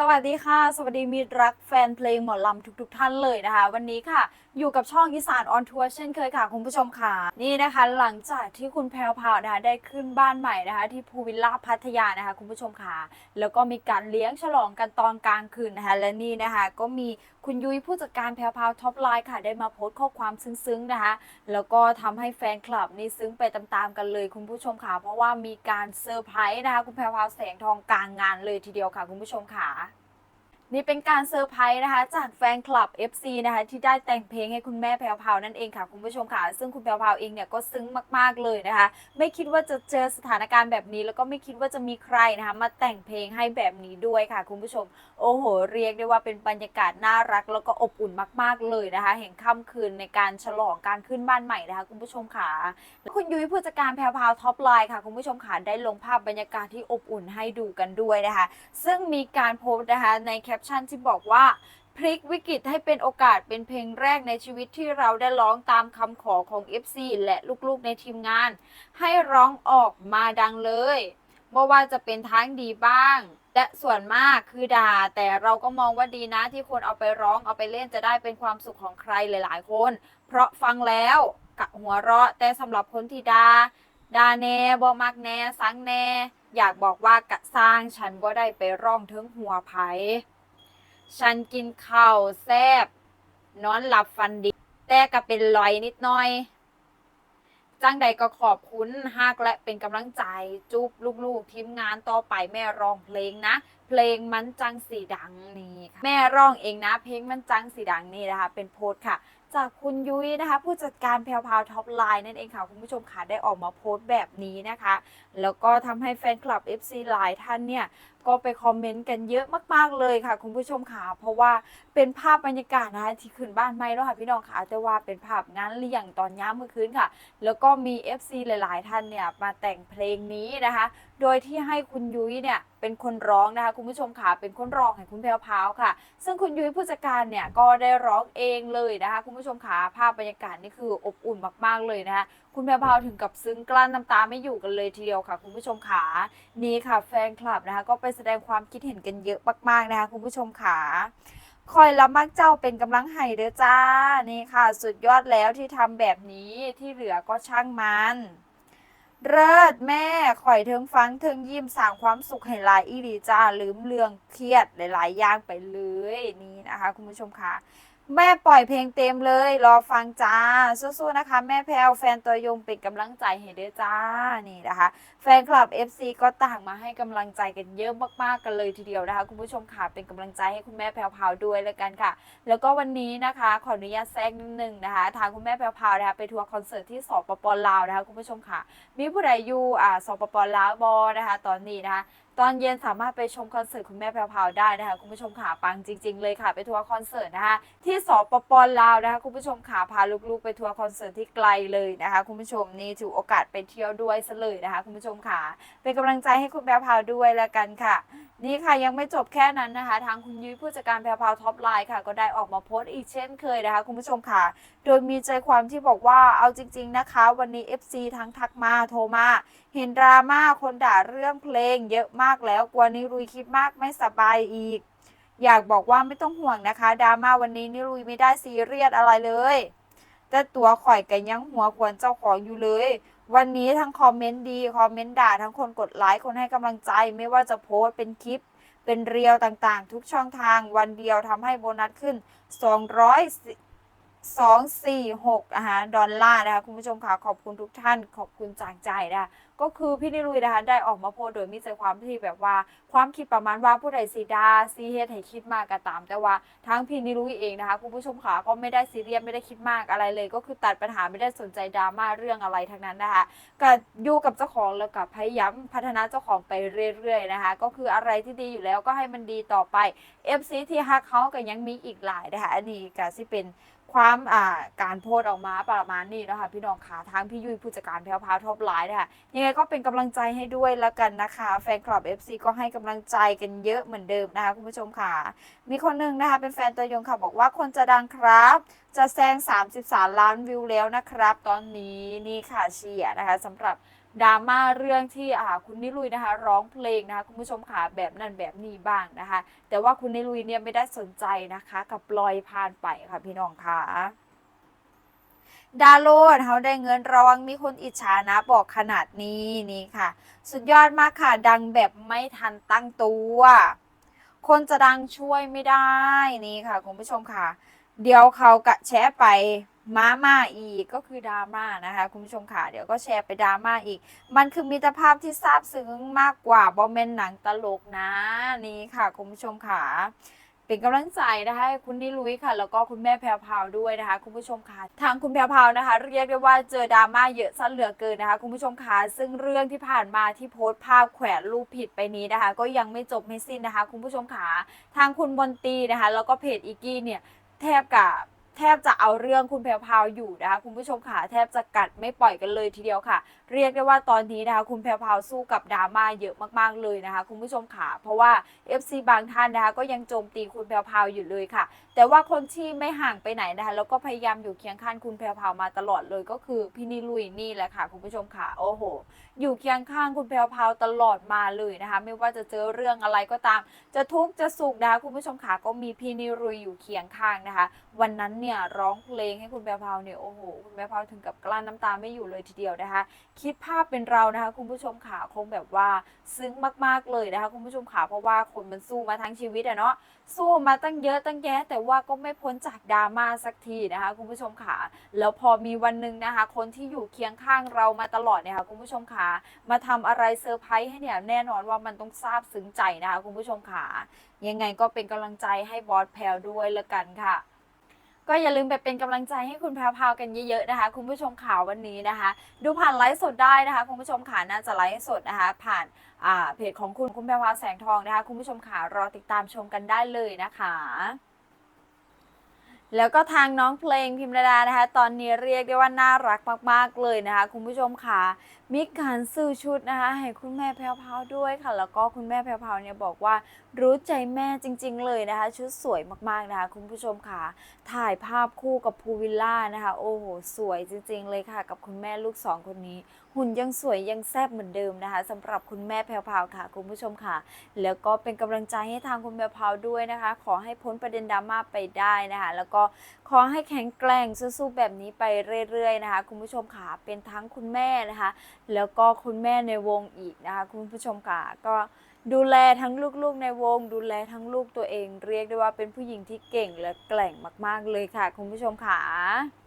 สวัสดีค่ะ สวัสดีมิตรรักแฟนเพลงหมอลำทุก ๆ ท่านเลยนะคะ วันนี้ค่ะ อยู่กับช่องอีสานออนทัวร์เช่นเคยค่ะ คุณผู้ชมค่ะ นี่นะคะ หลังจากที่คุณแพรวพาวนะคะได้ขึ้นบ้านใหม่นะคะ ที่ภูวิลล่าพัทยานะคะ คุณผู้ชมค่ะ แล้วก็มีการเลี้ยงฉลองกันตอนกลางคืนนะคะ และนี่นะคะ ก็มีคุณยุ้ยผู้จัดการแพรวพาวท็อปไลน์ค่ะ ได้มาโพสต์ข้อความซึ้งๆนะคะ แล้วก็ทำให้แฟนคลับนี่ซึ้งไปตามๆกันเลยคุณผู้ชมค่ะ เพราะว่ามีการเซอร์ไพรส์นะคะคุณแพรวพาวแสงทองกลางงานเลยทีเดียวค่ะ คุณผู้ชมค่ะ นี่เป็นการเซอร์ไพรส์นะคะ จากแฟนคลับ FC นะคะ ที่ได้แต่งเพลงให้คุณแม่แพรวพาวนั่นเองค่ะคุณผู้ชมค่ะ ซึ่งคุณแพรวพาวเองเนี่ยก็ซึ้งมากๆเลยนะคะ ไม่คิดว่าจะเจอสถานการณ์แบบนี้ แล้วก็ไม่คิดว่าจะมีใครนะคะ มาแต่งเพลงให้แบบนี้ด้วยค่ะ คุณผู้ชม โอ้โห เรียกได้ว่าเป็นบรรยากาศน่ารัก แล้วก็อบอุ่นมาก ๆเลยนะคะแห่งค่ำคืนในการฉลองการขึ้นบ้านใหม่นะคะ คุณผู้ชมค่ะคุณยุ้ยผู้จัดการแพรวพาวท็อปไลน์ค่ะคุณผู้ชมค่ะได้ลงภาพบรรยากาศที่อบอุ่นให้ดูกันด้วยนะคะ ซึ่งมีการโพสต์นะคะในแคปชั่นที่บอกว่าพลิกวิกฤตให้เป็นโอกาสเป็นเพลงแรกในชีวิตที่เราได้ร้องตามคำขอของ FC และลูกๆในทีมงาน ให้ร้องออกมาดังเลยไม่ว่าจะเป็นทั้งดีบ้าง และส่วนมากคือด่า แต่เราก็มองว่าดีนะที่คนเอาไปร้องเอาไปเล่นจะได้เป็นความสุขของใครหลายๆ คน เพราะฟังแล้วกะหัวเราะ แต่สำหรับคนที่ดา่าด่าแน่บ่มักแน่สังแน่ อยากบอกว่ากะสร้างฉันบ่ได้ไปร้องถึงหัวไผ ฉันกินข้าวแซบนอนหลับฟันดี แต่ก็เป็นรอยนิดหน่อยจังใดก็ขอบคุณฮักและเป็นกำลังใจจุบลูกๆ ทีมงานต่อไปแม่ร้องเพลงนะ เพลงมันจังสีดังนี่ค่ะแม่ร้องเองนะ เพลงมันจังสีดังนี่นะคะ เป็นโพสต์ค่ะ จากคุณยุ้ยนะคะ ผู้จัดการแพรวพาวท็อปไลน์นั่นเองค่ะ คุณผู้ชมค่ะได้ออกมาโพสต์แบบนี้นะคะ แล้วก็ทำให้แฟนคลับ FC หลายท่านเนี่ย ก็ไปคอมเมนต์กันเยอะมากๆเลยค่ะ คุณผู้ชมค่ะ เพราะว่าเป็นภาพบรรยากาศนะคะที่ขึ้นบ้านไม่แล้วค่ะพี่น้องค่ะแต่ว่าเป็นภาพงานเลี้ยงตอนย้ำเมื่อคืนค่ะ แล้วก็มี FC หลายๆ ท่านเนี่ยมาแต่งเพลงนี้นะคะ โดยที่ให้คุณยุ้ยเนี่ยเป็นคนร้องนะคะคุณผู้ชมค่ะเป็นคนร้องให้คุณแพรวพราวค่ะ ซึ่งคุณยุ้ยผู้จัดการเนี่ยก็ได้ร้องเองเลยนะคะ คุณผู้ชมค่ะภาพบรรยากาศนี่คืออบอุ่นมากๆเลยนะคะ คุณแพรพาวถึงกับซึ้งกลั้นน้ำตาไม่อยู่กันเลยทีเดียวค่ะ คุณผู้ชมค่ะนี่ค่ะแฟนคลับนะคะ ก็ไปแสดงความคิดเห็นกันเยอะมากๆนะคะ คุณผู้ชมค่ะคอยละมักเจ้าเป็นกำลังให้เด้อจ้า นี่ค่ะ สุดยอดแล้วที่ทำแบบนี้ที่เหลือก็ช่างมันเลิศแม่ข่อยเทิงฟังเทิงยิ้มสร้างความสุขให้หลายอีหลีจ้าลืมเรื่องเครียดหลายๆอย่างไปเลยนี่นะคะ คุณผู้ชมค่ะ แม่ปล่อยเพลงเต็มเลย รอฟังจ้า สู้ๆนะคะ แม่แพลวแฟนตัวยงเป็นกำลังใจให้ด้อจ้านี่นะคะ แฟนคลับ FC ก็ต่างมาให้กำลังใจกันเยอะมากๆกันเลยทีเดียวนะคะ คุณผู้ชมค่ะเป็นกำลังใจให้คุณแม่แพลวพาวด้วยแล้วกันค่ะ แล้วก็วันนี้นะคะขออนุญาตแทรกนิดนึงนะคะ ทางคุณแม่แพรวพาวนะคะไปทัวร์คอนเสิร์ตที่สปปลาวนะคะคุณผู้ชมค่ะมีผู้ใดอยู่อ่าสปปลาวบอนะคะ ตอนนี้นะคะ ตอนเย็นสามารถไปชมคอนเสิร์ตคุณแม่แพรวพราได้นะคะคุณผู้ชมขาปังจริง ๆ เลยค่ะ ไปทัวร์คอนเสิร์ตนะคะที่สปปลาวนะคะคุณผู้ชมขาพาลูกๆ ไปทัวร์คอนเสิร์ตที่ไกลเลยนะคะคุณผู้ชมนี่ถือโอกาสไปเที่ยวด้วยซะเลยนะคะคุณผู้ชมขาเป็นกำลังใจให้คุณแพรวพราวด้วยแล้วกันค่ะนี่ค่ะยังไม่จบแค่นั้นนะคะ ทางคุณยุ้ยผู้จัดการแพรวพาวท็อปไลน์ค่ะ ก็ได้ออกมาโพสต์อีกเช่นเคยนะคะ คุณผู้ชมค่ะ โดยมีใจความที่บอกว่าเอาจริง ๆนะคะ วันนี้ FC ทั้งทักมาโทรมา เห็นดราม่าคนด่าเรื่องเพลง เยอะมากแล้วกลัวนิรุยคิดมากไม่สบายอีก อยากบอกว่าไม่ต้องห่วงนะคะดราม่าวันนี้นิรุยไม่ได้ซีเรียสอะไรเลย แต่ตัวข่อยกันยังหัวควรเจ้าของอยู่เลย วันนี้ทั้งคอมเมนต์ดีคอมเมนต์ด่าทั้งคนกดไลค์คนให้กำลังใจ ไม่ว่าจะโพสต์เป็นคลิป เป็นเรียวต่างๆ ทุกช่องทางวันเดียวทำให้โบนัสขึ้น 200 246อาหารดอลลาร์นะคะคุณผู้ชมค่ะขอบคุณทุกท่าน ขอบคุณจากใจนะคะก็คือพี่นิรุยนะคะได้ออกมาโพสโดยมีใจความที่แบบว่า ความคิดประมาณว่าผู้ใดสีดาซีเฮดให้คิดมากก็ตาม แต่ว่าทั้งพี่นิรุยเองนะคะคุณผู้ชมค่ะก็ไม่ได้ซีเรียสไม่ได้คิดมากอะไรเลย ก็คือตัดปัญหาไม่ได้สนใจดราม่าเรื่องอะไรทั้งนั้นนะคะก็อยู่กับเจ้าของแล้วกับพยายามพัฒนาเจ้าของไปเรื่อยๆนะคะก็คืออะไรที่ดีอยู่แล้วก็ให้มันดีต่อไป FC ที่ฮักเขาก็ยังมีอีกหลายนะคะอันนี้ก็สิเป็น ความอ่าการโพสออกมาประมาณนี้นะคะพี่น้องค่ะทางพี่ยุ้ยผู้จัดการแพรวพาวท็อปไลน์นะคะยังไงก็เป็นกำลังใจให้ด้วยแล้วกันนะคะ แฟนคลับ FC ก็ให้กำลังใจกันเยอะเหมือนเดิมนะคะคุณผู้ชมค่ะ มีคนหนึ่งนะคะเป็นแฟนตัวยงค่ะบอกว่าคนจะดังครับ จะแซง 33 ล้านวิวแล้วนะครับ ตอนนี้นี่ค่ะเชียร์นะคะสำหรับ ดราม่าเรื่องที่อ่าคุณนิลุยนะคะ ร้องเพลงนะคะคุณผู้ชมค่ะแบบนั้นแบบนี้บ้างนะคะ แต่ว่าคุณนิลุยเนี่ยไม่ได้สนใจนะคะ กับปลอยผ่านไปค่ะพี่น้องค่ะดาโลดเขาได้เงินระวังมีคนอิจฉานะบอกขนาดนี้นี่ค่ะ สุดยอดมากค่ะ ดังแบบไม่ทันตั้งตัว คนจะดังช่วยไม่ได้นี่ค่ะ คุณผู้ชมค่ะ เดี๋ยวเขากะแชร์ไป มาม่าอีกก็คือดราม่านะคะ คุณผู้ชมค่ะเดี๋ยวก็แชร์ไปดราม่าอีก มันคือมิตรภาพที่ซาบซึ้งมากกว่าบอมเมนหนังตลกนะนี่ค่ะ คุณผู้ชมค่ะเป็นกำลังใจนะคะให้คุณนิลุยค่ะ แล้วก็คุณแม่แพรวพาวด้วยนะคะ คุณผู้ชมค่ะทางคุณแพรวพาวนะคะ เรียกได้ว่าเจอดราม่าเยอะซะเหลือเกินนะคะ คุณผู้ชมค่ะซึ่งเรื่องที่ผ่านมาที่โพสต์ภาพแขวนรูปผิดไปนี้นะคะ ก็ยังไม่จบไม่สิ้นนะคะ คุณผู้ชมค่ะทางคุณบนตีนะคะ แล้วก็เพจอีกี้เนี่ยแทบกับ แทบจะเอาเรื่องคุณแพรวพาวอยู่นะคะคุณผู้ชมค่ะแทบจะกัดไม่ปล่อยกันเลยทีเดียวค่ะ เรียกได้ว่าตอนนี้นะคะคุณแพรวพาวสู้กับดราม่าเยอะมากๆเลยนะคะคุณผู้ชมค่ะเพราะว่า FC บางท่านนะคะก็ยังโจมตีคุณแพรวพาวอยู่เลยค่ะ แต่ว่าคนที่ไม่ห่างไปไหนนะคะแล้วก็พยายามอยู่เคียงข้างคุณแพรวพาวมาตลอดเลยก็คือพี่นิลุยนี่แหละค่ะ คุณผู้ชมค่ะโอ้โห อยู่เคียงข้างคุณแพรวพาวตลอดมาเลยนะคะไม่ว่าจะเจอเรื่องอะไรก็ตาม จะทุกข์จะสุขนะคะคุณผู้ชมค่ะก็มีพี่นิรุยอยู่เคียงข้างนะคะ วันนั้นเนี่ยร้องเพลงให้คุณแพรวพาวเนี่ยโอ้โหคุณแพรวพาวถึงกับกลั้นน้ำตาไม่อยู่เลยทีเดียวนะคะ คิดภาพเป็นเรานะคะ คุณผู้ชมค่ะคงแบบว่าซึ้งมากๆเลยนะคะ คุณผู้ชมค่ะเพราะว่าคนมันสู้มาทั้งชีวิตอะเนาะสู้มาตั้งเยอะตั้งแยะ แต่ว่าก็ไม่พ้นจากดราม่าสักทีนะคะ คุณผู้ชมค่ะแล้วพอมีวันหนึ่งนะคะ คนที่อยู่เคียงข้างเรามาตลอดเนี่ยค่ะคุณผู้ชมค่ะมาทำอะไรเซอร์ไพรส์ให้เนี่ยแน่นอนว่ามันต้องซาบซึ้งใจนะคะ คุณผู้ชมค่ะยังไงก็เป็นกำลังใจให้บอสแพลวด้วยละกันค่ะ ก็อย่าลืมไปเป็นกำลังใจให้คุณแพรวพาวกันเยอะๆนะคะ คุณผู้ชมข่าววันนี้นะคะ ดูผ่านไลฟ์สดได้นะคะ คุณผู้ชมขาน่าจะไลฟ์สดนะคะ ผ่านเพจของคุณคุณแพรวพาวแสงทองนะคะ คุณผู้ชมขารอติดตามชมกันได้เลยนะคะ แล้วก็ทางน้องเพลงพิมรดานะคะ ตอนนี้เรียกได้ว่าน่ารักมากๆเลยนะคะ คุณผู้ชมค่ะมีการซื้อชุดนะคะ ให้คุณแม่แพรวพราด้วยค่ะ แล้วก็คุณแม่แพรวพราเนี่ยบอกว่ารู้ใจแม่จริง ๆ เลยนะคะ ชุดสวยมากๆนะคะ คุณผู้ชมค่ะ ถ่ายภาพคู่กับภูวิลล่านะคะ โอ้โห สวยจริง ๆ เลยค่ะ กับคุณแม่ลูกสองคนนี้ หุ่นยังสวยยังแซ่บเหมือนเดิมนะคะสำหรับคุณแม่แพรวพาวค่ะ คุณผู้ชมค่ะ แล้วก็เป็นกำลังใจให้ทางคุณแพรวพาวด้วยนะคะ ขอให้พ้นประเด็นดราม่าไปได้นะคะ แล้วก็ขอให้แข็งแกร่งสู้ๆแบบนี้ไปเรื่อยๆนะคะ คุณผู้ชมค่ะเป็นทั้งคุณแม่นะคะ แล้วก็คุณแม่ในวงอีกนะคะ คุณผู้ชมค่ะก็ดูแลทั้งลูกๆในวง ดูแลทั้งลูกตัวเอง เรียกได้ว่าเป็นผู้หญิงที่เก่งและแกร่งมาก ๆ เลยค่ะ คุณผู้ชมค่ะ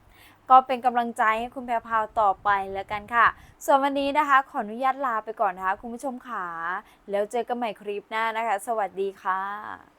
ก็เป็นกำลังใจให้คุณแพรพาวต่อไปแล้วกันค่ะ ส่วนวันนี้นะคะ ขออนุญาตลาไปก่อนนะคะ คุณผู้ชมขาแล้วเจอกันใหม่คลิปหน้านะคะ สวัสดีค่ะ